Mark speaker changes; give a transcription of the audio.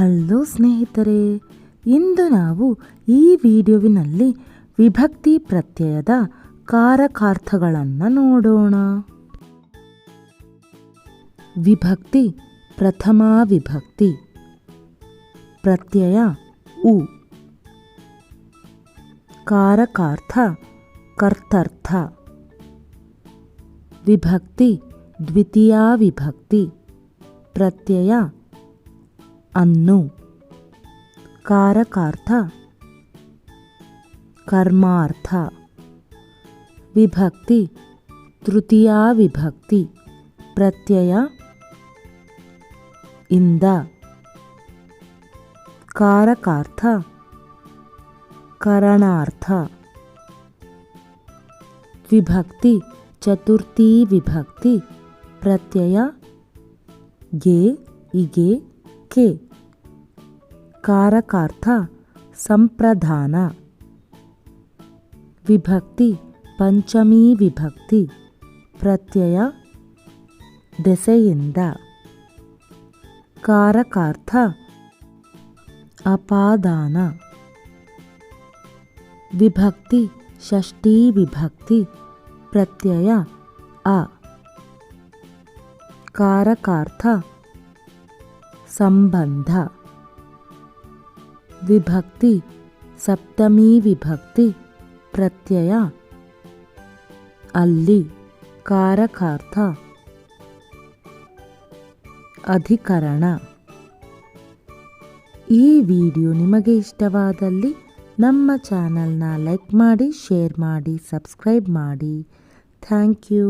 Speaker 1: Hello ಸ್ನೇಹಿತರೆ, ಇಂದು ನಾವು ಈ ವಿಡಿಯೋವಿನಲ್ಲಿ ವಿಭಕ್ತಿ ಪ್ರತ್ಯಯದ ಕಾರಕಾರ್ಥಗಳನ್ನು ನೋಡೋಣ. ವಿಭಕ್ತಿ, ಪ್ರಥಮ ವಿಭಕ್ತಿ. ಪ್ರತ್ಯಯ ಉ. ಕಾರಕಾರ್ಥ, ಕರ್ತರ್ಥ. ವಿಭಕ್ತಿ, ದ್ವಿತೀಯ ವಿಭಕ್ತಿ. ಪ್ರತ್ಯಯ ಅನ್ನು. ಕಾರಕಾರ್ಥ. ಕರ್ಮಾರ್ಥ. ವಿಭಕ್ತಿ. ತೃತೀಯ ವಿಭಕ್ತಿ. ಪ್ರತ್ಯಯ. ಇಂದ. ಕಾರಕಾರ್ಥ. ಕರಣಾರ್ಥ. ವಿಭಕ್ತಿ. ಚತುರ್ಥಿ ವಿಭಕ್ತಿ. ಪ್ರತ್ಯಯ. ಗೆ, ಇಗೆ ಕೆ ಕಾರಕಾರ್ಥ ಸಂಪ್ರದಾನ ವಿಭಕ್ತಿ ಪಂಚಮಿ ವಿಭಕ್ತಿ ಪ್ರತ್ಯಯ ದೆಸೆಯಿಂದ. ಕಾರಕಾರ್ಥ ಅಪಾದಾನ. ವಿಭಕ್ತಿ ಷಷ್ಠಿ ವಿಭಕ್ತಿ ಪ್ರತ್ಯಯ ಅ. ಕಾರಕಾರ್ಥ ಸಂಬಂಧ. ವಿಭಕ್ತಿ, ಸಪ್ತಮೀ ವಿಭಕ್ತಿ, ಪ್ರತ್ಯಯ. ಅಲ್ಲಿ, ಕಾರಕಾರ್ಥ. ಅಧಿಕರಣ. ಈ ವಿಡಿಯೋ ನಿಮಗೆ ಇಷ್ಟವಾದಲ್ಲಿ ನಮ್ಮ ಚಾನಲ್ನ ಲೈಕ್ ಮಾಡಿ, ಶೇರ್ ಮಾಡಿ, ಸಬ್ಸ್ಕ್ರೈಬ್ ಮಾಡಿ. Thank you.